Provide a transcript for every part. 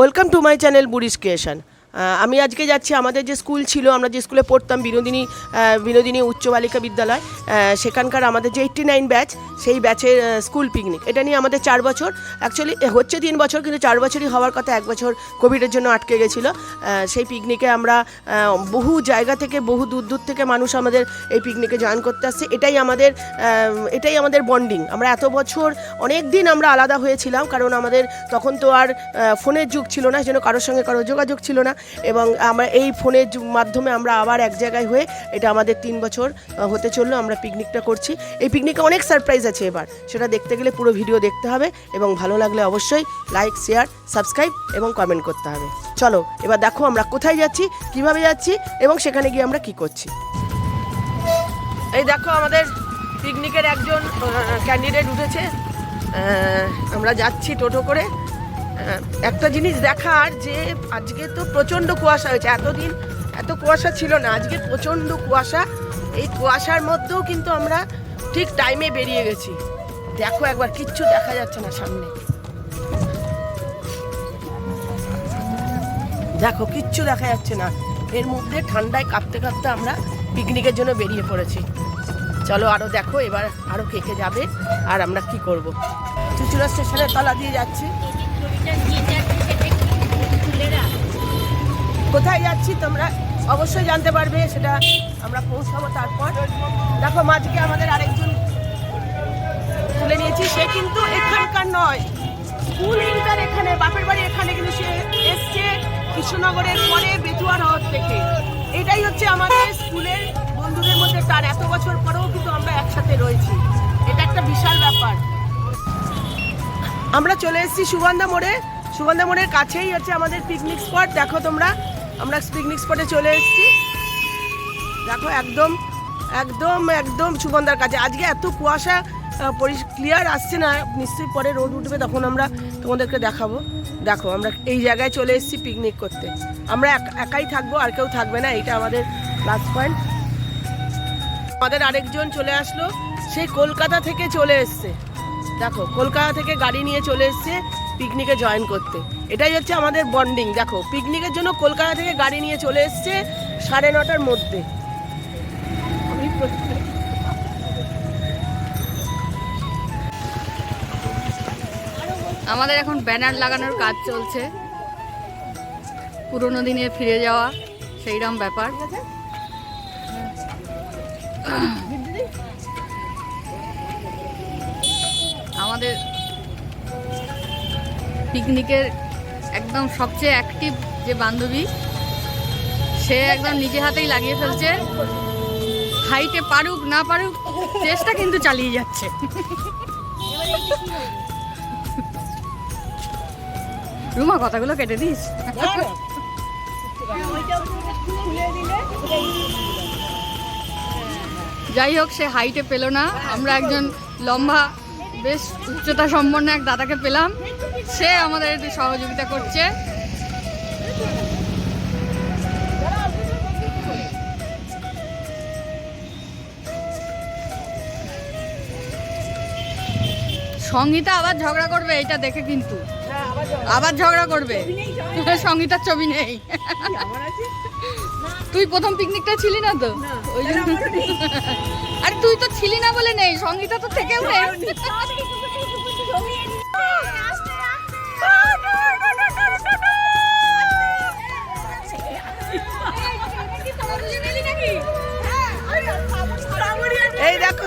Welcome to my channel Buri's creation. আমি আজকে যাচ্ছি, আমাদের যে স্কুল ছিল, আমরা যে স্কুলে পড়তাম বিনোদিনী বিনোদিনী উচ্চ বালিকা বিদ্যালয় সেখানকার আমাদের যে এইট্টি নাইন ব্যাচ সেই ব্যাচের স্কুল পিকনিক এটা নিয়ে আমাদের চার বছর। অ্যাকচুয়ালি হচ্ছে তিন বছর, কিন্তু চার বছরই হওয়ার কথা, এক বছর কোভিডের জন্য আটকে গেছিল। সেই পিকনিকে আমরা বহু জায়গা থেকে, বহু দূর দূর থেকে মানুষ আমাদের এই পিকনিকে জয়েন করতে আসছে। এটাই আমাদের এটাই আমাদের বন্ডিং আমরা এত বছর, অনেক দিন আমরা আলাদা হয়েছিলাম, কারণ আমাদের তখন তো আর ফোনের যুগ ছিল না, যেন কারোর সঙ্গে কারও যোগাযোগ ছিল না। এবং আমরা এই ফোনের মাধ্যমে আমরা আবার এক জায়গায় হয়ে এটা আমাদের তিন বছর হতে চলল, আমরা পিকনিকটা করছি। এই পিকনিকে অনেক সারপ্রাইজ আছে এবার। সেটা দেখতে গেলে পুরো ভিডিও দেখতে হবে এবং ভালো লাগলে অবশ্যই লাইক শেয়ার সাবস্ক্রাইব এবং কমেন্ট করতে হবে। চলো, এবার দেখো আমরা কোথায় যাচ্ছি, কীভাবে যাচ্ছি এবং সেখানে গিয়ে আমরা কি করছি। এই দেখো আমাদের পিকনিকের একজন ক্যান্ডিডেট উঠেছে। আমরা যাচ্ছি টোটো করে। একটা জিনিস দেখার যে আজকে তো প্রচণ্ড কুয়াশা হয়েছে। এতদিন এত কুয়াশা ছিল না, আজকে প্রচণ্ড কুয়াশা। এই কুয়াশার মধ্যেও কিন্তু আমরা ঠিক টাইমে বেরিয়ে গেছি। দেখো একবার, কিচ্ছু দেখা যাচ্ছে না সামনে। দেখো, কিচ্ছু দেখা যাচ্ছে না। এর মধ্যে ঠান্ডায় কাঁপতে কাঁপতে আমরা পিকনিকের জন্য বেরিয়ে পড়েছি। চলো আরও দেখো, এবার আরও কে কে যাবে আর আমরা কি করব। চুচুড়া স্টেশনের তলা দিয়ে যাচ্ছি। কোথায় যাচ্ছি তোমরা অবশ্যই জানতে পারবে, সেটা আমরা পৌঁছাবো তারপর। দেখো, মাঝকে আমাদের আরেকজন তুলে নিয়েছি। সে কিন্তু এখানকার নয়। স্কুল ইন্টার এখানে, বাপের বাড়ি এখানে কিন্তু সে এসছে কৃষ্ণনগরের পরে বেতুয়া হওয়ার থেকে এটাই হচ্ছে আমাদের স্কুলের বন্ধুদের মধ্যে তার। এত বছর পরেও কিন্তু আমরা একসাথে রয়েছি। এটা একটা বিশাল ব্যাপার। আমরা চলে এসেছি সুগন্ধা মোড়ে। সুগন্ধা মোড়ের কাছেই হচ্ছে আমাদের পিকনিক স্পট দেখো তোমরা আমরা পিকনিক স্পটে চলে এসেছি। দেখো, একদম একদম একদম সুগন্ধার কাছে আজকে এত কুয়াশা ক্লিয়ার আসছে না। নিশ্চয়ই পরে রোদ উঠবে, তখন আমরা তোমাদেরকে দেখাবো। দেখো, আমরা এই জায়গায় চলে এসেছি পিকনিক করতে। আমরা এক- একাই থাকব, আর কেউ থাকবে না, এইটা আমাদের প্লাস পয়েন্ট আমাদের আরেকজন চলে আসলো সেই কলকাতা থেকে চলে এসছে। দেখো, কলকাতা থেকে গাড়ি নিয়ে চলে এসছে। পিকনিকে জয়েন করতে। এটাই হচ্ছে আমাদের বন্ডিং দেখো পিকনিকের জন্য কলকাতা থেকে গাড়ি নিয়ে চলে এসছে সাড়ে নটার মধ্যে। আমাদের এখন ব্যানার লাগানোর কাজ চলছে। পুরোনো দিনে ফিরে যাওয়া সেইরকম ব্যাপার। আমাদের পিকনিকের একদম সবচেয়ে অ্যাক্টিভ যে বান্ধবী, সে একদম নিজে হাতেই লাগিয়ে ফেলছে। হাইটে পারুক, না পারুক, চেষ্টা কিন্তু চালিয়ে যাচ্ছে। রুমা, কথাগুলো কেটে দিস। যাই হোক, সে হাইটে পেল না। আমরা একজন লম্বা বেশ উচ্চতা সম্পন্ন এক দাদাকে পেলাম। সে আমাদের সহযোগিতা করছে। সঙ্গীতা আবার ঝগড়া করবে, এটা দেখে কিন্তু। আবার ঝগড়া করবে? সঙ্গীতার ছবি নেই। তুই প্রথম পিকনিকটা ছিলি না তো? ওই জন্য আরে তুই তো ছিলি না বলে নেই সঙ্গীতা তো থেকেও নেই। এই দেখো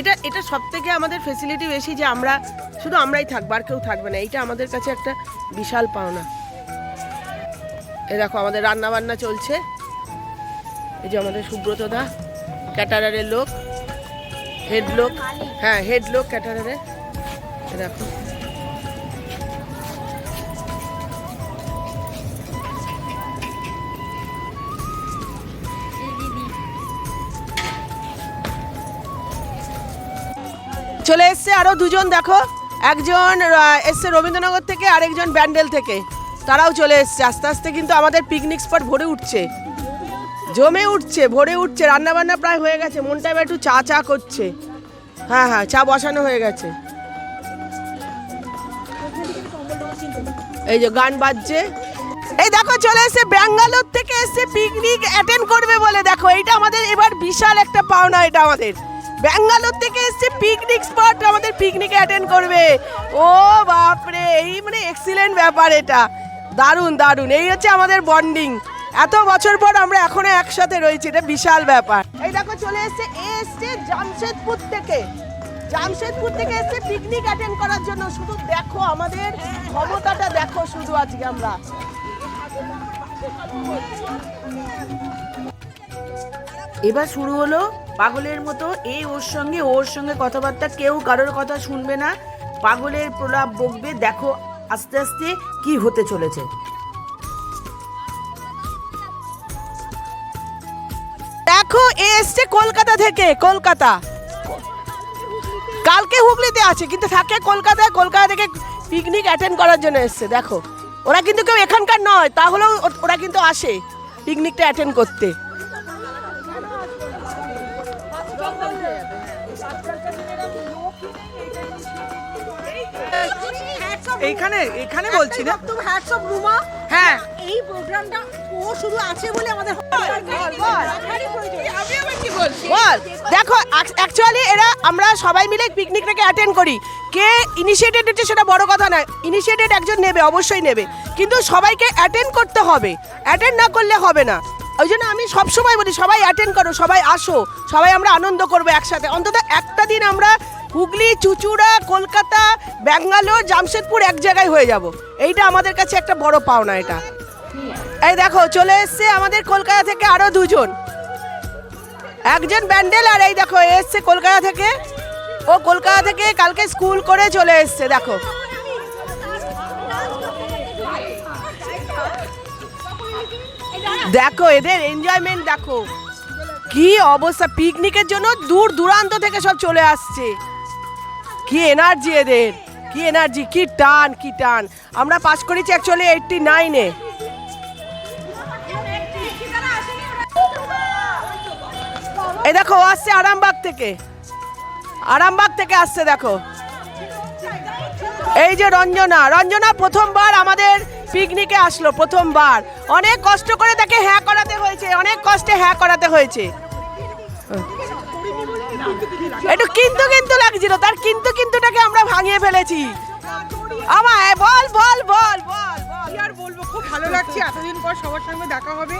এটা এটা সব থেকে আমাদের ফেসিলিটি বেশি যে আমরা, শুধু আমরাই থাকব, আর কেউ থাকবে না। এইটা আমাদের কাছে একটা বিশাল পাওনা। এ দেখো, আমাদের রান্না বান্না চলছে। এই যে আমাদের সুব্রত দা ক্যাটারারের লোক হেড লোক হ্যাঁ হেড লোক ক্যাটারারের দেখো। চলে এসছে আরও দুজন, দেখো। একজন এসছে রবীন্দ্রনগর থেকে, আরেকজন ব্যান্ডেল থেকে। তারাও চলে এসছে। আস্তে আস্তে কিন্তু আমাদের পিকনিক স্পট ভরে উঠছে। জমে উঠছে, ভরে উঠছে। রান্নাবান্না প্রায় হয়ে গেছে। মনটা এবার একটু চা চা করছে। হ্যাঁ হ্যাঁ চা বসানো হয়ে গেছে। এই যে গান বাজছে। এই দেখো, চলে এসে ব্যাঙ্গালোর থেকে এসে পিকনিক অ্যাটেন্ড করবে বলে দেখো। এইটা আমাদের এবার বিশাল একটা পাওনা, এটা আমাদের। ব্যাঙ্গালোর থেকে এসে পিকনিক স্পট আমাদের পিকনিকে অ্যাটেন্ড করবে। ও বাপরে, এই মানে এক্সিলেন্ট ব্যাপার এটা। দারুণ দারুণ। এই হচ্ছে আমাদের বন্ডিং এত বছর পর আমরা এখনও একসাথে রয়েছি, এটা বিশাল ব্যাপার। এই দেখো, চলে এসছে, এ এসছে জামশেদপুর থেকে। জামশেদপুর থেকে এসে পিকনিক অ্যাটেন্ড করার জন্য। শুধু দেখো আমাদের ক্ষমতাটা দেখো শুধু আজকে আমরা। এবার শুরু হলো পাগলের মতো এই ওর সঙ্গে ওর সঙ্গে কথাবার্তা, কেউ কারোর কথা শুনবে না। পাগলের প্রলাপ বকবে, দেখো আস্তে আস্তে কি হতে চলেছে। দেখো, এ এসছে কলকাতা থেকে, কলকাতা। কালকে হুগলিতে আছে, কিন্তু থাকে কলকাতায়, কলকাতা থেকে পিকনিক অ্যাটেন্ড করার জন্য এসছে, দেখো। ওরা কিন্তু কেউ এখানকার নয়, তাহলেও ওরা কিন্তু আসে পিকনিকটা অ্যাটেন্ড করতে। এইখানে এখানে বলছি না। তুমি হ্যাটস অফ রুমা হ্যাঁ। এই প্রোগ্রামটা ও শুধু আছে বলে আমাদের আমি আবার কি বলছি? বল দেখো অ্যাকচুয়ালি এরা আমরা সবাই মিলে পিকনিকটাকে অ্যাটেন্ড করি। কে ইনিশিয়েটেড হচ্ছে সেটা বড় কথা নয়। ইনিশিয়েটেড একজন নেবে অবশ্যই নেবে। কিন্তু সবাইকে অ্যাটেন্ড করতে হবে। অ্যাটেন্ড না করলে হবে না। ওই জন্য আমি সবসময় বলি সবাই অ্যাটেন্ড করো সবাই আসো। সবাই আমরা আনন্দ করব একসাথে। অন্তত একটা দিন আমরা হুগলি, চুচুড়া, কলকাতা, ব্যাঙ্গালোর, জামশেদপুর এক জায়গায় হয়ে যাব। এইটা আমাদের কাছে একটা বড় পাওনা এটা। এই দেখো, চলে এসছে আমাদের কলকাতা থেকে আরও দুজন। একজন ব্যান্ডেল আর এই দেখো এসছে কলকাতা থেকে। ও কলকাতা থেকে কালকে স্কুল করে চলে এসছে, দেখো। দেখো, এদের এনজয়মেন্ট দেখো। কি অবস্থা পিকনিকের জন্য দূর দূরান্ত থেকে সব চলে আসছে। কি এনার্জি এদের? কি এনার্জি কি টান কি টান। আমরা পাস করেছি অ্যাকচুয়ালি এইটটি নাইনে এই দেখো আসছে আরামবাগ থেকে। আরামবাগ থেকে আসছে, দেখো। এই যে রঞ্জনা রঞ্জনা প্রথমবার আমাদের পিকনিকে আসলো, প্রথমবার। অনেক কষ্ট করে তাকে হ্যাঁ করাতে হয়েছে, অনেক কষ্টে হ্যাঁ করাতে হয়েছে। একটু কিন্তু কিন্তু লাগছিল তার কিন্তু কিন্তুটাকে আমরা ভাঙিয়ে ফেলেছি। আমায় বল বল বল বল কি আর বলব খুব ভালো লাগছে এতদিন পর সবার সঙ্গে দেখা হবে।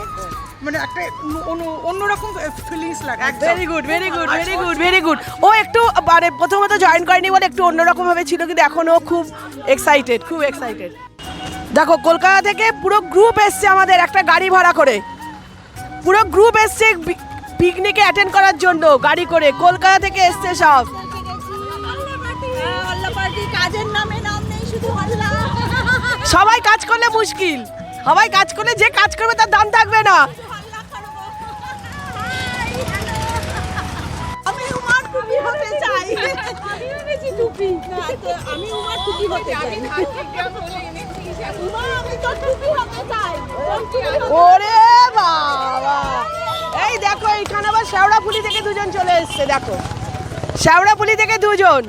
মানে একটা অন্য- অন্যরকম ফিলিংস লাগে very good very good very good very good ও একটু মানে প্রথমত জয়েন করেনি বলে একটু অন্যরকম ভাবে ছিল কিন্তু এখন ও খুব এক্সাইটেড খুব এক্সাইটেড দেখো কলকাতা থেকে পুরো গ্রুপ এসছে আমাদের একটা গাড়ি ভাড়া করে। পুরো গ্রুপ এসছে পিকনিকে অ্যাটেন্ড করার জন্য গাড়ি করে কলকাতা থেকে এসছে সব। সবাই কাজ করলে মুশকিল। সবাই কাজ করলে যে কাজ করবে তার দাম থাকবে না। ওরে বাবা। দেখো, এইখানে আবার শেওড়াফুলি থেকে দুজন চলে এসছে, দেখো। শেওড়াফুলি থেকে দুজন।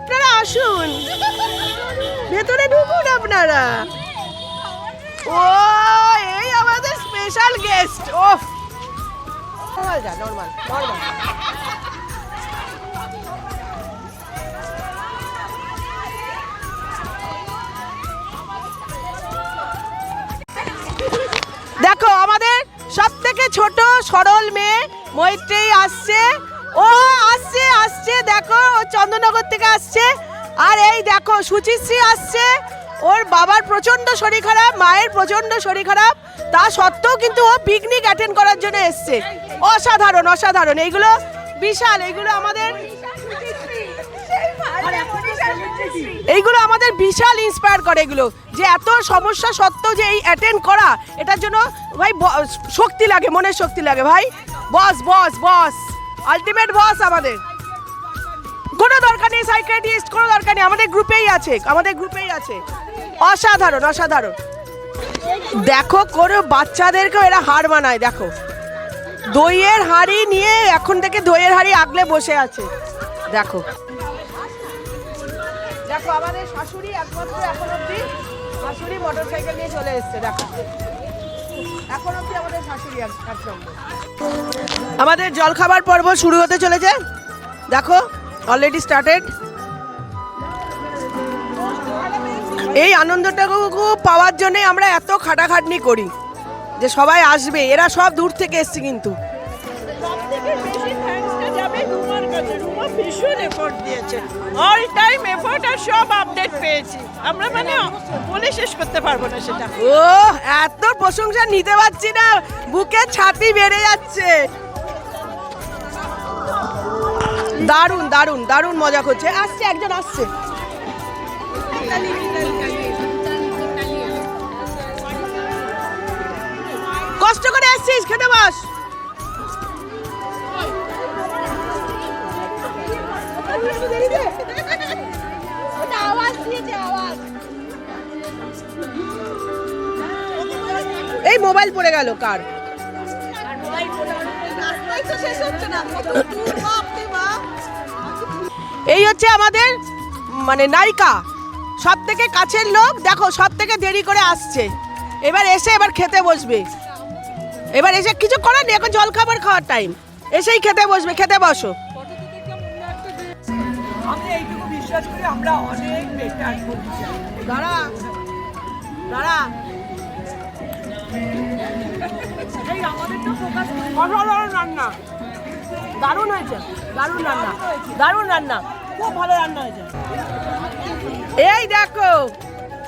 আপনারা আসুন। ভেতরে ঢুকুন আপনারা। ও, এই আমাদের স্পেশাল গেস্ট ওফ। নর্মাল নর্মাল নর্মাল ছোট সরল মেয়ে মৈত্রেই আসছে। ও আসছে আসছে, দেখো, ও চন্দ্রনগর থেকে আসছে। আর এই দেখো সুচিশ্রী আসছে। ওর বাবার প্রচণ্ড শরীর খারাপ, মায়ের প্রচণ্ড শরীর খারাপ। তা সত্ত্বেও কিন্তু ও পিকনিক অ্যাটেন্ড করার জন্য এসছে। অসাধারণ অসাধারণ। এইগুলো বিশাল, এইগুলো আমাদের এইগুলো আমাদের বিশাল ইন্সপায়ার করে এগুলো। যে এত সমস্যা সত্ত্বেও যে এই অ্যাটেন্ড করা, এটার জন্য ভাই শক্তি লাগে, মনের শক্তি লাগে ভাই। বস বস বস আলটিমেট বস আমাদের। কোনো দরকার নেই সাইকিয়াট্রিস্ট কোনো দরকার নেই, আমাদের গ্রুপেই আছে, আমাদের গ্রুপেই আছে। অসাধারণ অসাধারণ। দেখো, কোনো বাচ্চাদেরকেও এরা হার মানায়, দেখো। দইয়ের হাড়ি নিয়ে এখন থেকে দইয়ের হাড়ি আগলে বসে আছে। দেখো। আমাদের শাশুড়ি একমাত্র এখন অব্দি শাশুড়ি মোটর সাইকেল নিয়ে চলে এসছে, দেখো। এখন অব্দি আমাদের শাশুড়ি এক এক আমাদের জলখাবার পর্ব শুরু হতে চলেছে। দেখো অলরেডি স্টার্টেড এই আনন্দটাকে পাওয়ার জন্য আমরা এত খাটাখাটনি করি যে সবাই আসবে, এরা সব দূর থেকে এসছে কিন্তু। ভীষণ এফোর্ট দিয়েছে। অল টাইম এফোর্ট আর সব আপডেট পেয়েছি। আমরা মানে বলে শেষ করতে পারব না সেটা। ও এত প্রশংসা নিতে পারছি না। বুকে ছাতি বেড়ে যাচ্ছে। দারুণ দারুণ দারুণ মজা করছে। আসছে, একজন আসছে। কষ্ট করে আসছিস, খেতে বাস। মোবাইল পড়ে গেল কার? না এই হচ্ছে আমাদের মানে নায়িকা। সব থেকে কাছের লোক দেখো সব থেকে দেরি করে আসছে। এবার এসে এবার খেতে বসবে। এবার এসে কিছু করার নেই এখন জল খাবার খাওয়ার টাইম এসেই খেতে বসবে খেতে বসো। আমি এইটুকু বিশ্বাস করি আমরা অনেক বেটার দাঁড়া দাঁড়া। দারুণ হয়েছে, দারুণ রান্না দারুণ রান্না, খুব ভালো রান্না হয়েছে। এই দেখো,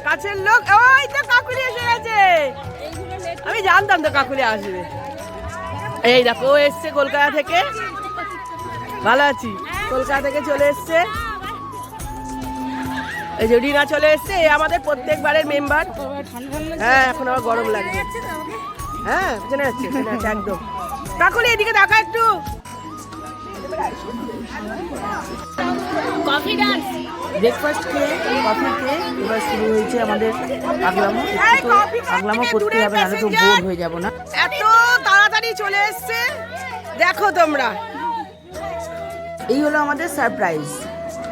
কাছের লোক, ওই তো কাকুলি এসে গেছে। আমি জানতাম তো কাকুলি আসবে। এই দেখো, ও এসছে কলকাতা থেকে। ভালো আছি। কলকাতা থেকে চলে এসছে। এই যে রিনা চলে এসছে আমাদের প্রত্যেকবারের মেম্বার হ্যাঁ এখন আবার গরম লাগবে হ্যাঁ চেনা যাচ্ছে চেনা যাচ্ছে একদম। কাকুলি এদিকে দেখা একটু। ব্রেকফাস্ট খেয়ে কফি খেয়ে এবার শুরু হয়েছে আমাদের আগলামো একটু আগলামো করতে হবে নাহলে তো বোর হয়ে যাব না। এত তাড়াতাড়ি চলে এসছে। দেখো তোমরা। এই হলো আমাদের সারপ্রাইজ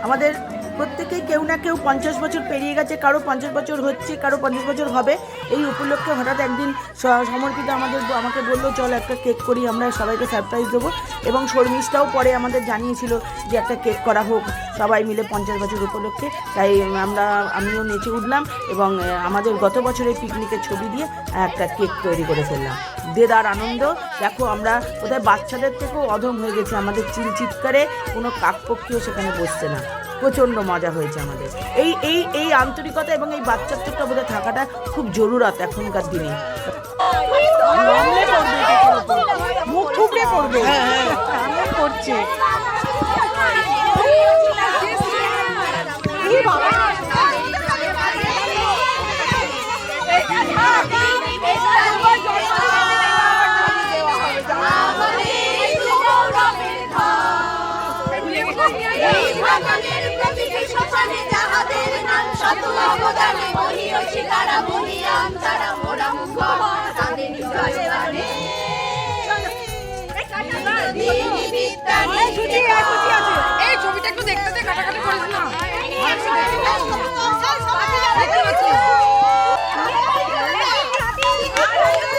আমাদের প্রত্যেকেই কেউ না কেউ পঞ্চাশ বছর পেরিয়ে গেছে, কারও পঞ্চাশ বছর হচ্ছে, কারও পঞ্চাশ বছর হবে। এই উপলক্ষে হঠাৎ একদিন সমর্পিত আমাদের আমাকে বলল, চল একটা কেক করি, আমরা সবাইকে সারপ্রাইজ দেবো। এবং শর্মিষ্ঠাও পরে আমাদের জানিয়েছিল যে একটা কেক করা হোক। সবাই মিলে পঞ্চাশ বছর উপলক্ষে, তাই আমরা, আমিও নেচে উঠলাম এবং আমাদের গত বছরের পিকনিকের ছবি দিয়ে একটা কেক তৈরি করে ফেললাম। দেদার আনন্দ। দেখো, আমরা কোথায় বাচ্চাদের থেকেও অধম হয়ে গেছে। আমাদের চিল চিৎকারে কোনো কাকপক্ষীও সেখানে বসছে না। প্রচণ্ড মজা হয়েছে আমাদের। এই এই এই আন্তরিকতা এবং এই বাচ্চাত্বটা বোধহয় থাকাটা খুব জরুরাত এখনকার দিনে। মুখ থুবড়ে পড়বে এমন করছে এই ছবিটা একটু দেখতে দে কাটাকাটি করিস না। পরে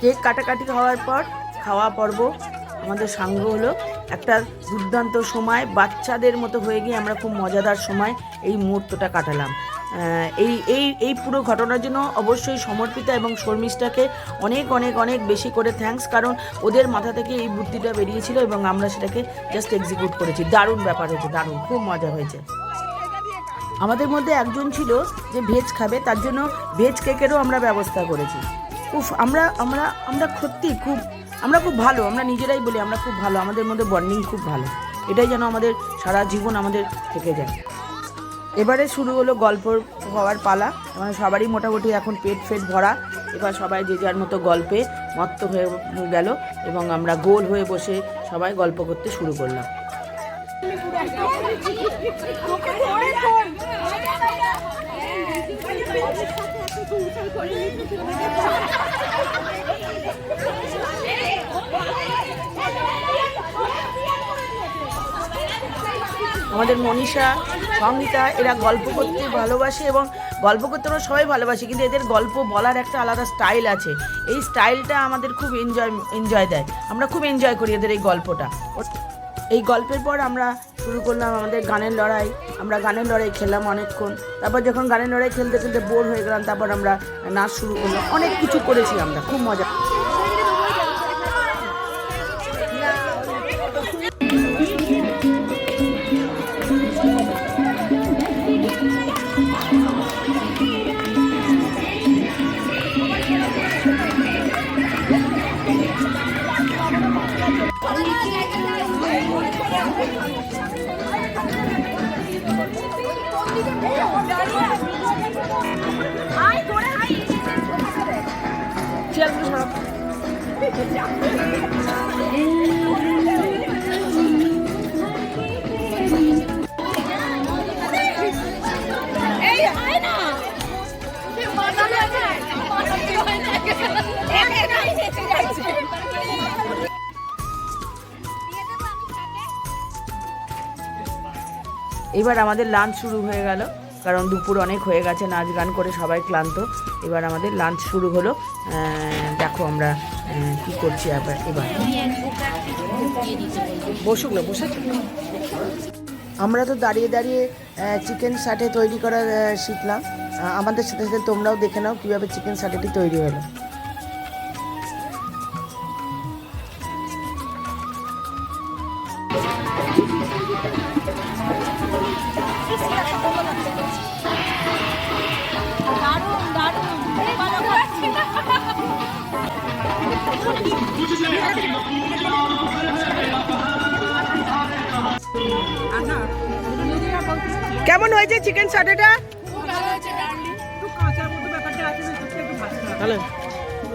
কেক কাটাকাটি হওয়ার পর খাওয়া পর্ব আমাদের সাঙ্গ হলো। একটা দুর্দান্ত সময়, বাচ্চাদের মতো হয়ে গিয়ে আমরা খুব মজাদার সময় এই মুহূর্তটা কাটালাম। এই এই এই পুরো ঘটনার জন্য অবশ্যই সমর্পিতা এবং শর্মিষ্ঠাকে অনেক অনেক অনেক বেশি করে থ্যাঙ্কস কারণ ওদের মাথা থেকে এই বুদ্ধিটা বেরিয়েছিল এবং আমরা সেটাকে জাস্ট এক্সিকিউট করেছি। দারুণ ব্যাপার হয়েছে, দারুণ, খুব মজা হয়েছে। আমাদের মধ্যে একজন ছিল যে ভেজ খাবে তার জন্য ভেজ কেকেরও আমরা ব্যবস্থা করেছি উফ আমরা আমরা আমরা সত্যি খুব আমরা খুব ভালো আমরা নিজেরাই বলি আমরা খুব ভালো আমাদের মধ্যে বন্ডিং খুব ভালো এটাই যেন আমাদের সারা জীবন আমাদের থেকে যায় এবারে শুরু হলো গল্প হওয়ার পালা মানে সবারই মোটামুটি এখন পেট ফেট ভরা এবার সবাই যে যার মতো গল্পে মত্ত হয়ে গেল এবং আমরা গোল হয়ে বসে সবাই গল্প করতে শুরু করলাম আমাদের মনীষা, সংহিতা, এরা গল্প করতে ভালোবাসে এবং গল্প করতে আমরা সবাই ভালোবাসি, কিন্তু এদের গল্প বলার একটা আলাদা স্টাইল আছে। এই স্টাইলটা আমাদের খুব এনজয় এনজয় দেয়। আমরা খুব এনজয় করি এদের এই গল্পটা। এই গল্পের পর আমরা শুরু করলাম আমাদের গানের লড়াই। আমরা গানের লড়াই খেললাম অনেকক্ষণ। তারপর যখন গানের লড়াই খেলতে খেলতে বোর হয়ে গেলাম, তারপর আমরা নাচ শুরু করলাম। অনেক কিছু করেছি আমরা, খুব মজা। এবার আমাদের লাঞ্চ শুরু হয়ে গেল। কারণ দুপুর অনেক হয়ে গেছে, নাচ গান করে সবাই ক্লান্ত। এবার আমাদের লাঞ্চ শুরু হলো। দেখো আমরা কি করছি এবার। এবার না, বসে আমরা তো দাঁড়িয়ে দাঁড়িয়ে চিকেন সাটে তৈরি করা শিখলাম। আমাদের সাথে সাথে তোমরাও দেখে নাও কীভাবে চিকেন সাটেটি তৈরি হলো। কেমন হয়েছে চিকেন সাটেটা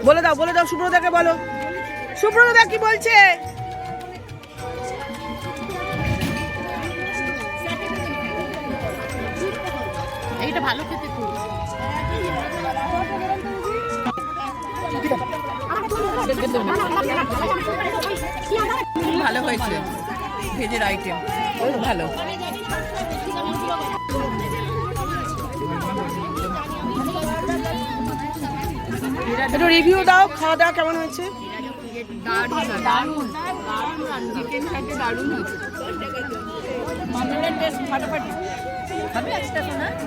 বলে দাও বলে দাও সুব্রতাকে বলো। সুব্রতা কি বলছে? এইটা ভালো খেতে ভালো হয়েছে। ভেজের আইটেম ভালো। একটু রিভিউ দাও খাওয়া দাওয়া কেমন হয়েছে?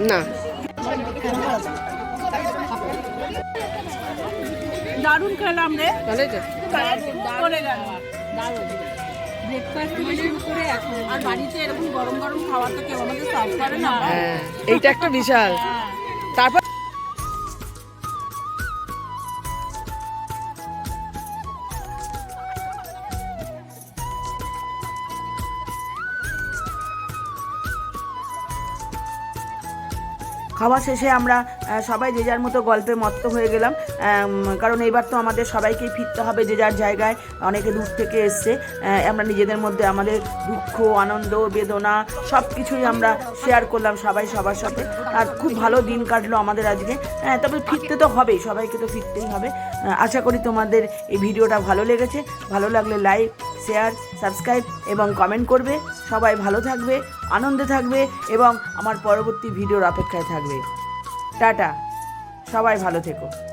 না। দারুণ খেলাম রে। ভালো হয়েছে চলে গেল। খাওয়া শেষে আমরা সবাই যে যার মতো গল্পে মত্ত হয়ে গেলাম। কারণ এবার তো আমাদের সবাইকেই ফিরতে হবে যে যার জায়গায়। অনেকে দূর থেকে এসছে আমরা নিজেদের মধ্যে আমাদের দুঃখ, আনন্দ, বেদনা সব কিছুই আমরা শেয়ার করলাম সবাই সবার সাথে। আর খুব ভালো দিন কাটলো আমাদের আজকে। হ্যাঁ তবে ফিরতে তো হবেই, সবাইকে তো ফিরতেই হবে। আশা করি তোমাদের এই ভিডিওটা ভালো লেগেছে। ভালো লাগলে লাইক শেয়ার সাবস্ক্রাইব এবং কমেন্ট করবে। সবাই ভালো থাকবে, আনন্দে থাকবে এবং আমার পরবর্তী ভিডিওর অপেক্ষায় থাকবে। টাটা। সবাই ভালো থেকো।